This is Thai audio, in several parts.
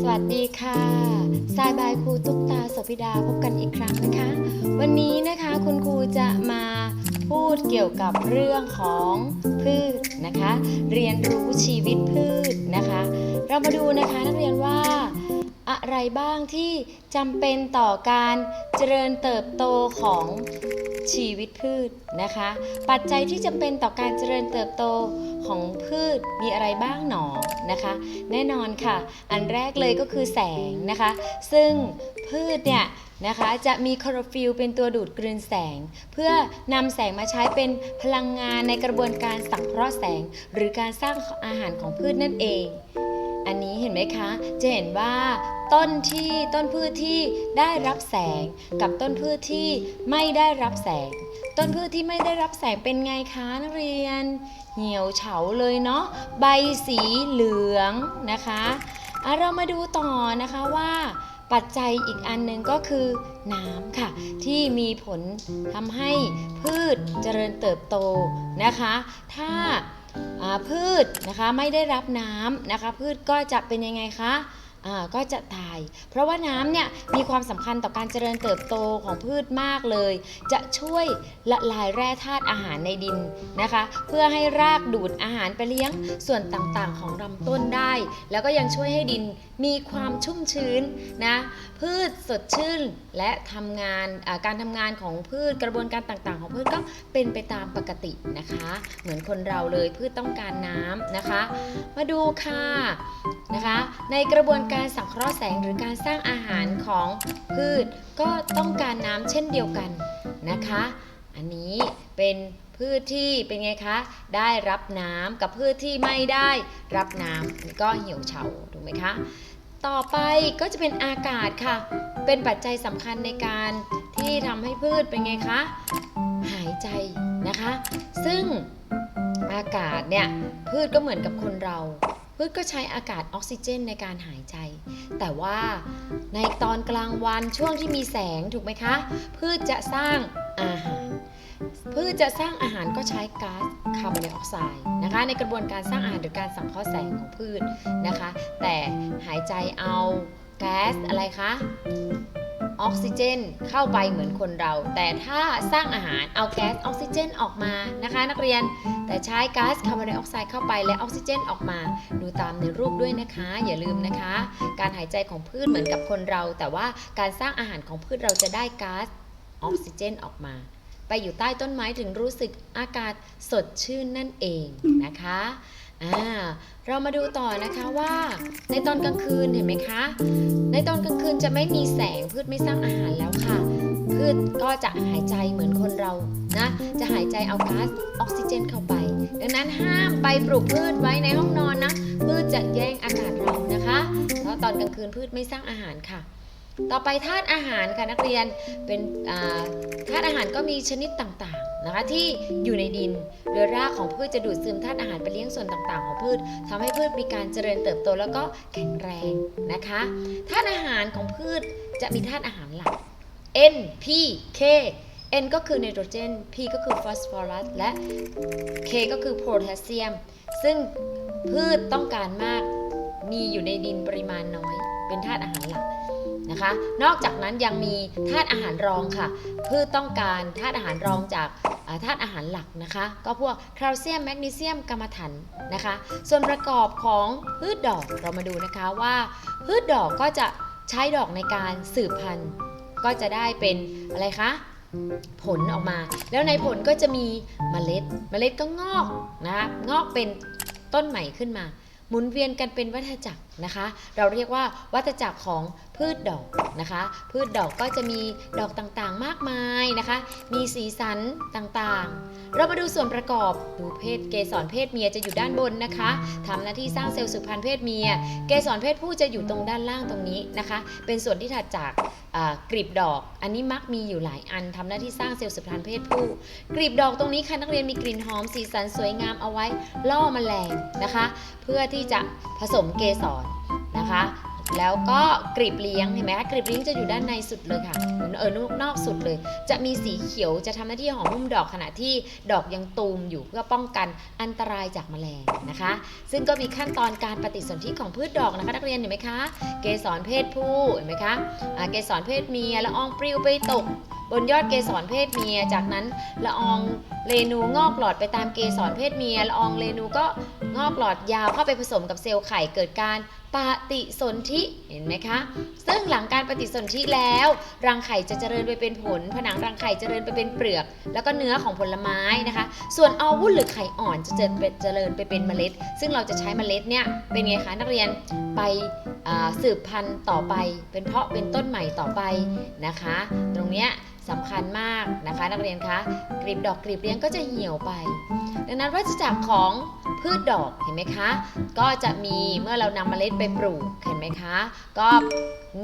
สวัสดีค่ะสายบายครูตุ๊กตาสภิดาพบกันอีกครั้งนะคะ วันนี้นะคะคุณครูจะมาพูดเกี่ยวกับเรื่องของพืชนะคะ เรียนรู้ชีวิตพืชนะคะ เรามาดูนะคะนักเรียนว่าอะไรบ้างที่จำเป็นต่อการเจริญเติบโตของ ชีวิตพืชนะคะ ปัจจัยที่จำเป็นต่อการเจริญเติบโตของพืชมีอะไรบ้างหนอนะคะ แน่นอนค่ะ อันแรกเลยก็คือแสงนะคะ ซึ่งพืชเนี่ยนะคะจะมีคลอโรฟิลล์เป็นตัวดูดกลืนแสง เพื่อนำแสงมาใช้เป็นพลังงานในกระบวนการสังเคราะห์แสง หรือการสร้างอาหารของพืชนั่นเอง อันนี้เห็นไหมคะ จะเห็นว่าต้นที่ต้นพืชที่ได้รับแสงกับต้นพืชที่ไม่ได้รับแสง ต้นพืชที่ไม่ได้รับแสงเป็นไงคะนักเรียน เหี่ยวเฉาเลยเนาะใบสีเหลืองนะคะอะเรามาดูต่อนะคะว่าปัจจัยอีกอันหนึ่งก็คือน้ำค่ะ ที่มีผลทำให้พืชเจริญเติบโตนะคะ ถ้า พืชนะคะไม่ได้รับน้ำนะคะพืชก็จะเป็นยังไงคะ ก็จะตาย เพราะว่าน้ำเนี่ยมีความสำคัญต่อการเจริญเติบโตของพืชมากเลย จะช่วยละลายแร่ธาตุอาหารในดินนะคะ เพื่อให้รากดูดอาหารไปเลี้ยงส่วนต่างๆ ของลำต้นได้ แล้วก็ยังช่วยให้ดินมีความชุ่มชื้นนะพืชสดชื่นและทำงานการทำงานของพืชกระบวนการต่างๆ ของพืชก็เป็นไปตามปกตินะคะ เหมือนคนเราเลยพืชต้องการน้ำนะคะ มาดูค่ะนะคะ ในกระบวนการสังเคราะห์แสงหรือการสร้างอาหารของพืช ก็ต้องการน้ำเช่นเดียวกันนะคะ อันนี้เป็นพืชที่เป็นไงคะ ได้รับน้ำกับพืชที่ไม่ได้รับน้ำก็เหี่ยวเฉาถูกไหมคะ ต่อไปก็จะเป็นอากาศค่ะ เป็นปัจจัยสำคัญในการที่ทำให้พืชเป็นไงคะ หายใจนะคะ ซึ่งอากาศเนี่ยพืชก็เหมือนกับคนเรา พืชก็ใช้อากาศออกซิเจนในการหายใจ แต่ว่าในตอนกลางวันช่วงที่มีแสงถูกไหมคะ พืชจะสร้างอาหาร พืชจะสร้างอาหารก็ใช้ก๊าซคาร์บอนไดออกไซด์นะคะ ในกระบวนการสร้างอาหารหรือการสังเคราะห์แสงของพืชนะคะ แต่หายใจเอาแก๊สอะไรคะ ออกซิเจนเข้าไปเหมือนคนเรา แต่ถ้าสร้างอาหารเอาแก๊สออกซิเจนออกมานะคะ นักเรียน แต่ใช้ก๊าซคาร์บอนไดออกไซด์เข้าไปและออกซิเจนออกมา ดูตามในรูปด้วยนะคะ อย่าลืมนะคะ การหายใจของพืชเหมือนกับคนเรา แต่ว่าการสร้างอาหารของพืชเราจะได้ก๊าซออกซิเจนออกมา ไปอยู่ใต้ต้นไม้ถึงรู้สึกอากาศสดชื่นนั่นเองนะคะ อ่าเรามาดูต่อนะคะว่าในตอนกลางคืนเห็นไหมคะ ในตอนกลางคืนจะไม่มีแสงพืชไม่สร้างอาหารแล้วค่ะ พืชก็จะหายใจเหมือนคนเรานะจะหายใจเอาก๊าซออกซิเจนเข้าไป ดังนั้นห้ามไปปลูกพืชไว้ในห้องนอนนะพืชจะแย่งอากาศเรานะคะเพราะตอนกลางคืนพืชไม่สร้างอาหารค่ะ ต่อไปธาตุอาหารค่ะนักเรียนเป็นธาตุอาหารก็มีชนิดต่างๆนะคะที่อยู่ในดิน โดยรากของพืชจะดูดซึมธาตุอาหารไปเลี้ยงส่วนต่างๆ ของพืชทำให้พืชมีการเจริญเติบโตแล้วก็แข็งแรงนะคะธาตุอาหารของพืชจะมีธาตุอาหารหลัก N P K N ก็คือไนโตรเจน P ก็คือฟอสฟอรัส และ K ก็คือโพแทสเซียม ซึ่งพืชต้องการมาก มีอยู่ในดินปริมาณน้อย เป็นธาตุอาหารหลัก นะคะ นอกจากนั้นยังมีธาตุอาหารรองค่ะพืชต้องการธาตุอาหารรองจากธาตุอาหารหลักนะคะ ก็พวกแคลเซียมแมกนีเซียมกัมมันถันนะคะ ส่วนประกอบของพืชดอกเรามาดูนะคะว่าพืชดอกก็จะใช้ดอกในการสืบพันธุ์ ก็จะได้เป็นอะไรคะผลออกมา แล้วในผลก็จะมีเมล็ด เมล็ดก็งอกนะคะงอกเป็นต้นใหม่ขึ้นมา หมุนเวียนกันเป็นวัฏจักรนะคะ เราเรียกว่าวัฏจักรของพืชดอกนะคะ พืชดอกก็จะมีดอกต่างๆมากมายนะคะ มีสีสันต่างๆ เรามาดูส่วนประกอบดูเพศเกสรเพศเมียจะอยู่ด้านบนนะคะทำหน้าที่สร้างเซลล์สืบพันธุ์เพศเมีย เกสรเพศผู้จะอยู่ตรงด้านล่างตรงนี้นะคะ เป็นส่วนที่ถัดจากกลีบดอก อันนี้มักมีอยู่หลายอันทำหน้าที่สร้างเซลล์สืบพันธุ์เพศผู้กลีบดอกตรงนี้ค่ะนักเรียนมีกลิ่นหอมสีสันสวยงามเอาไว้ล่อแมลงนะคะ เพื่อที่จะผสมเกสรนะคะ แล้วก็กรีบเลี้ยงเห็นไหมคะกรีบเลี้ยงจะอยู่ด้านในสุดเลยค่ะเหมือนเออนอกนอกสุดเลย จะมีสีเขียวจะทำหน้าที่หอมหุ้มดอกขณะที่ดอกยังตูมอยู่เพื่อป้องกันอันตรายจากแมลงนะคะ ซึ่งก็มีขั้นตอนการปฏิสนธิของพืชดอกนะคะ นักเรียนเห็นไหมคะ เกสรเพศผู้เห็นไหมคะอ่าเกสรเพศเมียละอองปลิวไปตกบนยอดเกสรเพศเมีย จากนั้นละอองเรนูงอกหลอดไปตามเกสรเพศเมีย ละอองเรนูก็ งอกหลอดยาวเข้าไปผสมกับเซลล์ไข่เกิดการปฏิสนธิเห็นไหมคะ ซึ่งหลังการปฏิสนธิแล้ว รังไข่จะเจริญไปเป็นผล ผนังรังไข่เจริญไปเป็นเปลือก แล้วก็เนื้อของผลไม้นะคะ ส่วนอวุธหรือไข่อ่อนจะเจริญเจริญไปเป็นเมล็ด ซึ่งเราจะใช้เมล็ดเนี่ยเป็นไงคะนักเรียนไปสืบพันธุ์ต่อไป เป็นเพาะเป็นต้นใหม่ต่อไปนะคะ ตรงเนี้ย สำคัญมากนะคะ นักเรียนคะกลีบดอกกลีบเลี้ยงก็จะเหี่ยวไป ดังนั้นวัฏจักรของพืชดอกเห็นไหมคะ ก็จะมีเมื่อเรานำเมล็ดไปปลูกเห็นไหมคะ ก็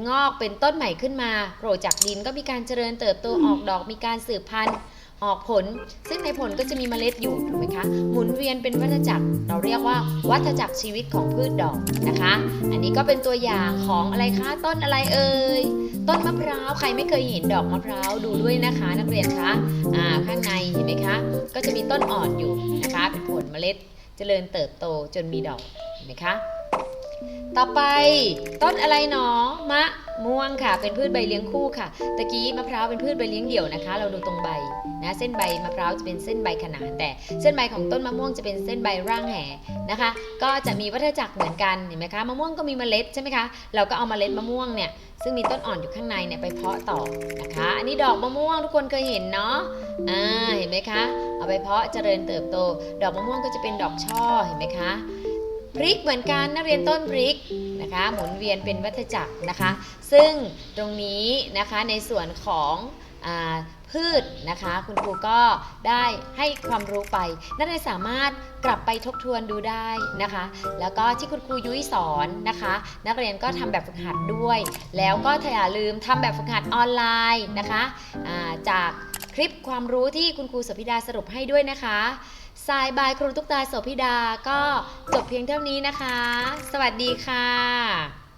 งอกเป็นต้นใหม่ขึ้นมาโผล่จากดินก็มีการเจริญเติบโตออกดอกมีการสืบพันธุ์ ออกผล ซึ่งในผลก็จะมีเมล็ดอยู่ถูกไหมคะหมุนเวียนเป็นวัฏจักร เราเรียกว่าวัฏจักรชีวิตของพืชดอกนะคะ อันนี้ก็เป็นตัวอย่างของอะไรคะต้นอะไรเอ่ยต้นมะพร้าวใครไม่เคยเห็นดอกมะพร้าวดูด้วยนะคะ นักเรียนคะอ่าข้างในเห็นไหมคะ ก็จะมีต้นอ่อนอยู่นะคะ เป็นผลเมล็ดเจริญเติบโตจนมีดอกเห็นไหมคะ ต่อไปต้นอะไรหนอมะม่วงค่ะ เป็นพืชใบเลี้ยงคู่ค่ะ ตะกี้มะพร้าวเป็นพืชใบเลี้ยงเดี่ยวนะคะ เราดูตรงใบนะเส้นใบมะพร้าวจะเป็นเส้นใบขนาน แต่เส้นใบของต้นมะม่วงจะเป็นเส้นใบร่างแห่นะคะ ก็จะมีวัฏจักรเหมือนกันเห็นไหมคะมะม่วงก็มีเมล็ดใช่ไหมคะเราก็เอาเมล็ดมะม่วงเนี่ยซึ่งมีต้นอ่อนอยู่ข้างในเนี่ยไปเพาะต่อนะคะ อันนี้ดอกมะม่วงทุกคนเคยเห็นเนาะอ่าเห็นไหมคะ เอาไปเพาะเจริญเติบโต ดอกมะม่วงก็จะเป็นดอกช่อเห็นไหมคะ พริกเหมือนกันนักเรียนต้นพริกนะคะหมุนเวียนเป็นวัฏจักรนะคะ ซึ่งตรงนี้นะคะในส่วนของอพืชนะคะคุณครูก็ได้ให้ความรู้ไป นักเรียนสามารถกลับไปทบทวนดูได้นะคะ แล้วก็ที่คุณครูยุ้ยสอนนะคะ นักเรียนก็ทำแบบฝึกหัดด้วย แล้วก็อย่าลืมทำแบบฝึกหัดออนไลน์นะคะจากคลิปความรู้ที่คุณครูสพิดาสรุปให้ด้วยนะคะ สายบายครูตุ๊กตาโสพิดาก็จบเพียงเท่านี้นะคะ สวัสดีค่ะ